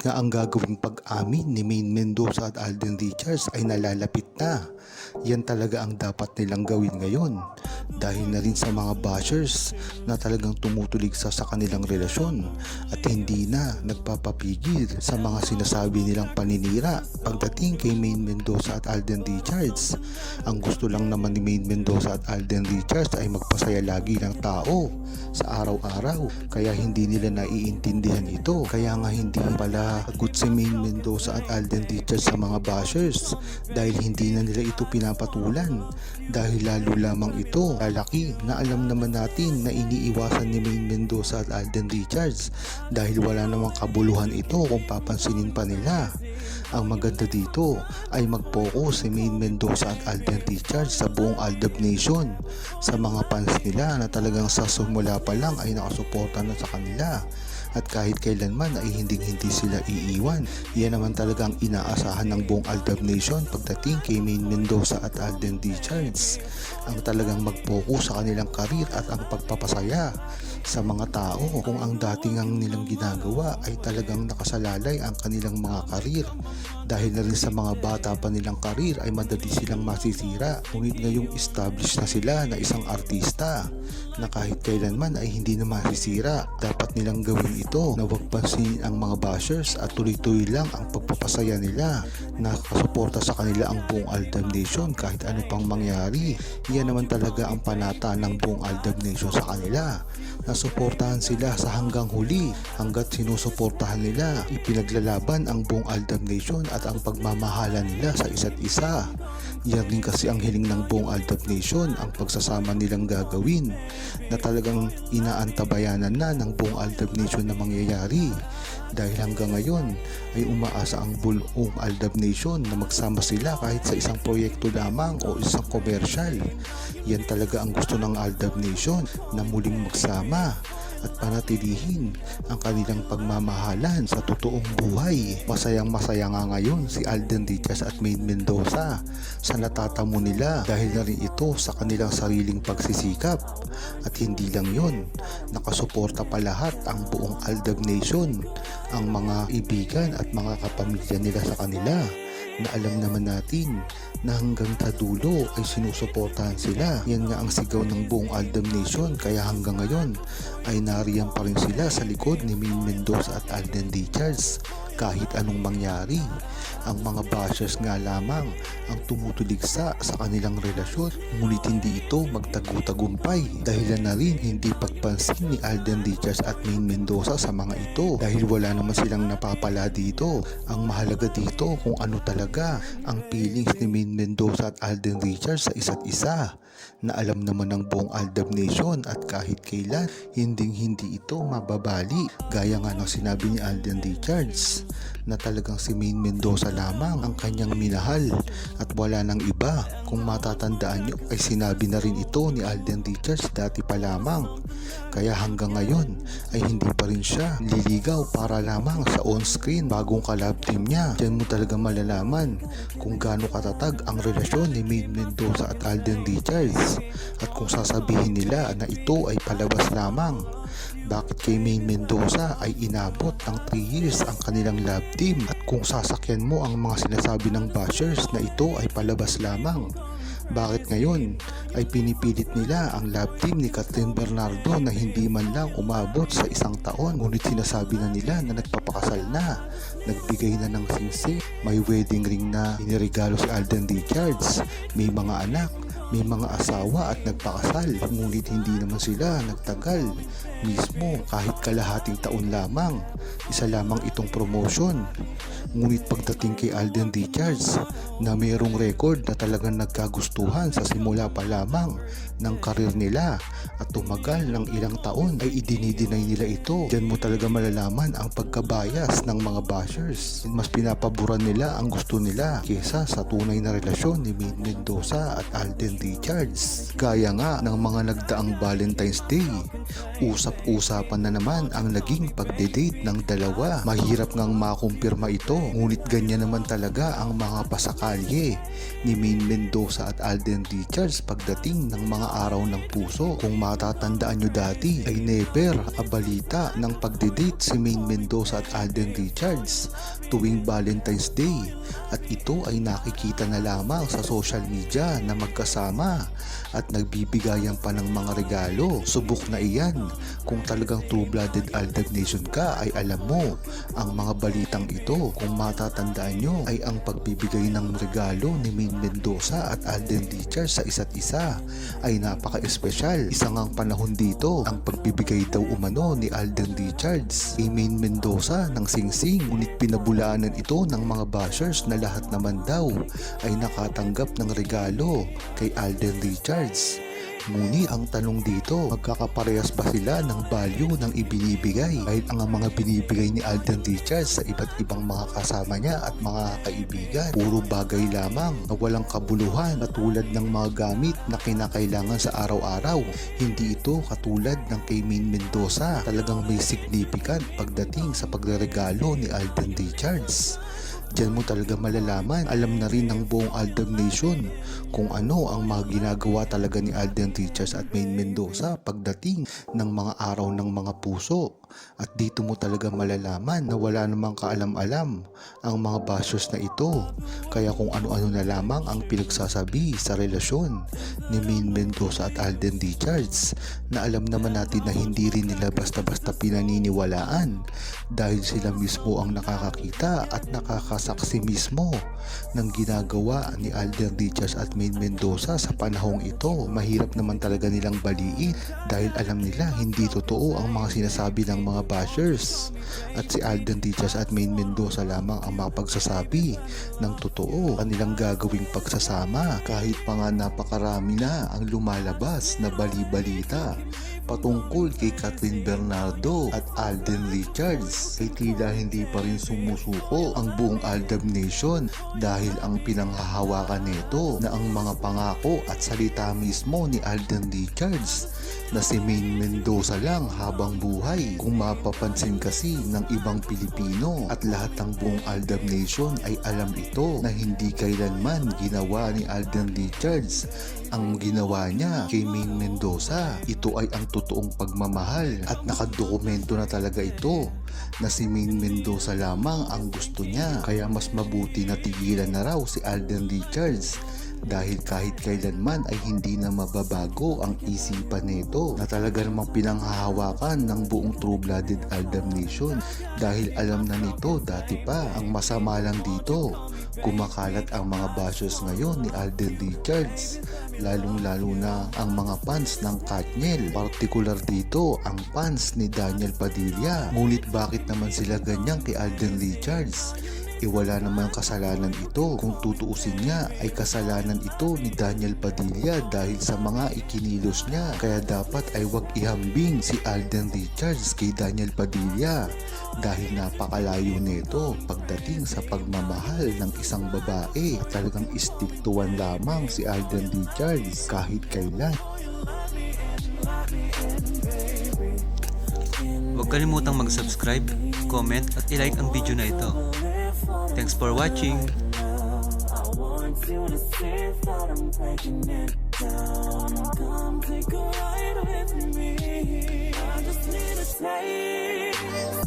Nga ang gagawing pag-amin ni Maine Mendoza at Alden Richards ay nalalapit na. Yan talaga ang dapat nilang gawin ngayon dahil na rin sa mga bashers na talagang tumutulig sa sa kanilang relasyon at hindi na nagpapapigil sa mga sinasabi nilang paninira pagdating kay Maine Mendoza at Alden Richards. Ang gusto lang naman ni Maine Mendoza at Alden Richards ay magpasaya lagi ng tao sa araw-araw kaya hindi nila naiintindihan ito kaya nga hindi pala good si Maine Mendoza at Alden Richards sa mga bashers dahil hindi na nila ito pinapatulan. Dahil lalo lamang ito lalaki na alam naman natin na iniiwasan ni Maine Mendoza at Alden Richards dahil wala namang kabuluhan ito kung papansinin pa nila. Ang maganda dito ay mag-focus si Maine Mendoza at Alden Richards sa buong Aldab Nation. Sa mga fans nila na talagang sa sumula pa lang ay nakasuporta na sa kanila. At kahit kailanman ay hindi hindi sila iiwan. Yan naman talaga ang inaasahan ng buong Aldab Nation pagdating kay Maine Mendoza at Alden Richards. Ang talagang mag-focus sa kanilang karir at ang pagpapasaya sa mga tao kung ang dating ang nilang ginagawa ay talagang nakasalalay ang kanilang mga karir dahil na rin sa mga bata pa nilang karir ay madali silang masisira ngunit ngayong established na sila na isang artista na kahit kailanman ay hindi na masisira. Dapat nilang gawin ito na huwag pansinin ang mga bashers at tuloy-tuloy lang ang pagpapasaya nila. Na kasuporta sa kanila ang buong Aldab Nation kahit ano pang mangyari. Yan naman talaga ang panata ng buong Aldab Nation sa kanila. Na suportahan sila sa hanggang huli hanggat sinusuportahan nila. Ipinaglalaban ang buong Aldab Nation at ang pagmamahala nila sa isa't isa. Yan rin kasi ang hiling ng buong Aldab Nation ang pagsasama nilang gagawin na talagang inaantabayanan na ng buong Aldab Nation na mangyayari dahil hanggang ngayon ay umaasa ang buong Aldab Nation na magsama sila kahit sa isang proyekto lamang o isang komersyal. Yan talaga ang gusto ng Aldab Nation na muling magsama at panatilihin ang kanilang pagmamahalan sa totoong buhay. Masayang masaya nga ngayon si Alden Richards at Maine Mendoza sa natatamo nila dahil na rin ito sa kanilang sariling pagsisikap. At hindi lang yon, nakasuporta pa lahat ang buong Aldab Nation, ang mga ibigan at mga kapamilya nila sa kanila na alam naman natin na hanggang sa dulo ay sinusuportahan sila. Yan nga ang sigaw ng buong Aldam Nation kaya hanggang ngayon ay nariyan pa rin sila sa likod ni Min Mendoza at Alden Richards kahit anong mangyari. Ang mga bashers nga lamang ang tumutuligsa sa kanilang relasyon ngunit hindi ito magtagu-tagumpay dahil na rin hindi pagpansin ni Alden Richards at Maine Mendoza sa mga ito dahil wala naman silang napapala dito. Ang mahalaga dito kung ano talaga ang feelings ni Maine Mendoza at Alden Richards sa isa't isa na alam naman ng buong Aldab Nation at kahit kailan hinding hindi ito mababali. Gaya nga ng sinabi ni Alden Richards na talagang si Maine Mendoza lamang ang kanyang minahal at wala nang iba. Kung matatandaan nyo ay sinabi na rin ito ni Alden Richards dati pa lamang. Kaya hanggang ngayon ay hindi pa rin siya liligaw para lamang sa on-screen bagong kalab team niya. Dyan mo talaga malalaman kung gaano katatag ang relasyon ni Maine Mendoza at Alden Richards at kung sasabihin nila na ito ay palabas lamang bakit kay Maine Mendoza ay inabot ng 3 years ang kanilang love team? At kung sasakyan mo ang mga sinasabi ng bashers na ito ay palabas lamang bakit ngayon ay pinipilit nila ang love team ni Catherine Bernardo na hindi man lang umabot sa isang taon? Ngunit sinasabi na nila na nagpapakasal na nagbigay na ng singse may wedding ring na iniregalo si Alden Richards. May mga anak may mga asawa at nagpakasal ngunit hindi naman sila nagtagal. Mismo kahit kalahating taon lamang isa lamang itong promotion. Ngunit pagdating kay Alden Richards na mayroong record na talagang nagkagustuhan sa simula pa lamang ng karir nila at tumagal ng ilang taon ay idinidinay nila ito. Dyan mo talaga malalaman ang pagkabayas ng mga bashers. Mas pinapaboran nila ang gusto nila kesa sa tunay na relasyon ni Maine Mendoza at Alden Richards. Gaya nga ng mga nagdaang Valentine's Day usap-usapan na naman ang naging pagde-date ng dalawa. Mahirap ngang makumpirma ito ngunit ganyan naman talaga ang mga pasakalye ni Main Mendoza at Alden Richards pagdating ng mga araw ng puso. Kung matatandaan nyo dati ay never abalita ng pagdidate si Main Mendoza at Alden Richards tuwing Valentine's Day. At ito ay nakikita na lamang sa social media na magkasama at nagbibigayan pa ng mga regalo. Subok na iyan kung talagang true-blooded Alden Nation ka ay alam mo ang mga balitang ito kung matatandaan nyo ay ang pagbibigay ng regalo ni Main Mendoza at Alden Richards sa isa't isa ay napaka-espesyal. Isang ang panahon dito ang pagbibigay daw umano ni Alden Richards kay Main Mendoza ng singsing ngunit pinabulaanan ito ng mga bashers na lahat naman daw ay nakatanggap ng regalo kay Alden Richards. Ngunit ang tanong dito, magkakaparehas ba sila ng value ng ibinibigay? Kahit ang mga binibigay ni Alden Richards sa iba't ibang mga kasama niya at mga kaibigan, puro bagay lamang na walang kabuluhan katulad ng mga gamit na kinakailangan sa araw-araw. Hindi ito katulad ng kay Main Mendoza. Talagang may significant pagdating sa pagregalo ni Alden Richards. Diyan mo talaga malalaman, alam na rin ng buong Aldab Nation kung ano ang mga ginagawa talaga ni Alden Richards at Main Mendoza pagdating ng mga araw ng mga puso. At dito mo talaga malalaman na wala namang kaalam-alam ang mga bashers na ito. Kaya kung ano-ano na lamang ang pinagsasabi sa relasyon ni Main Mendoza at Alden Richards na alam naman natin na hindi rin nila basta-basta pinaniniwalaan dahil sila mismo ang nakakakita at nakakasaksi mismo ng ginagawa ni Alden Richards at Main Mendoza sa panahong ito. Mahirap naman talaga nilang baliin dahil alam nila hindi totoo ang mga sinasabi ng mga bashers. At si Alden Richards at Main Mendoza lamang ang makapagsasabi ng totoo. Kanilang gagawing pagsasama kahit pa nga napakarami na ang lumalabas na bali-balita patungkol kay Catherine Bernardo at Alden Richards ay tila hindi pa rin sumusuko ang buong Aldab Nation dahil ang pinanghahawakan nito na ang mga pangako at salita mismo ni Alden Richards na si Main Mendoza lang habang buhay. Kung mapapansin kasi ng ibang Pilipino at lahat ng buong Aldab Nation ay alam ito na hindi kailanman ginawa ni Alden Richards ang ginawa niya kay Main Mendoza. Ito ay ang totoong pagmamahal at nakadokumento na talaga ito na si Main Mendoza lamang ang gusto niya. Kaya mas mabuti na tigilan na raw si Alden Richards dahil kahit kailanman ay hindi na mababago ang isipan nito na talaga namang pinanghahawakan ng buong true-blooded Aldam Nation. Dahil alam na nito dati pa ang masama lang dito. Kumakalat ang mga bashers ngayon ni Alden Richards. Lalong lalo na ang mga fans ng Katniel. Partikular dito ang fans ni Daniel Padilla. Ngunit bakit naman sila ganyan kay Alden Richards e wala naman kasalanan ito. Kung tutuusin niya ay kasalanan ito ni Daniel Padilla dahil sa mga ikinilos niya. Kaya dapat ay wag ihambing si Alden Richards kay Daniel Padilla dahil napakalayo nito pagdating sa pagmamahal ng isang babae. Talagang stick to one lamang si Alden Richards kahit kailan. Huwag kalimutang mag-subscribe, comment at ilike ang video na ito. Thanks for watching. Come take a ride with me. I just need a taste.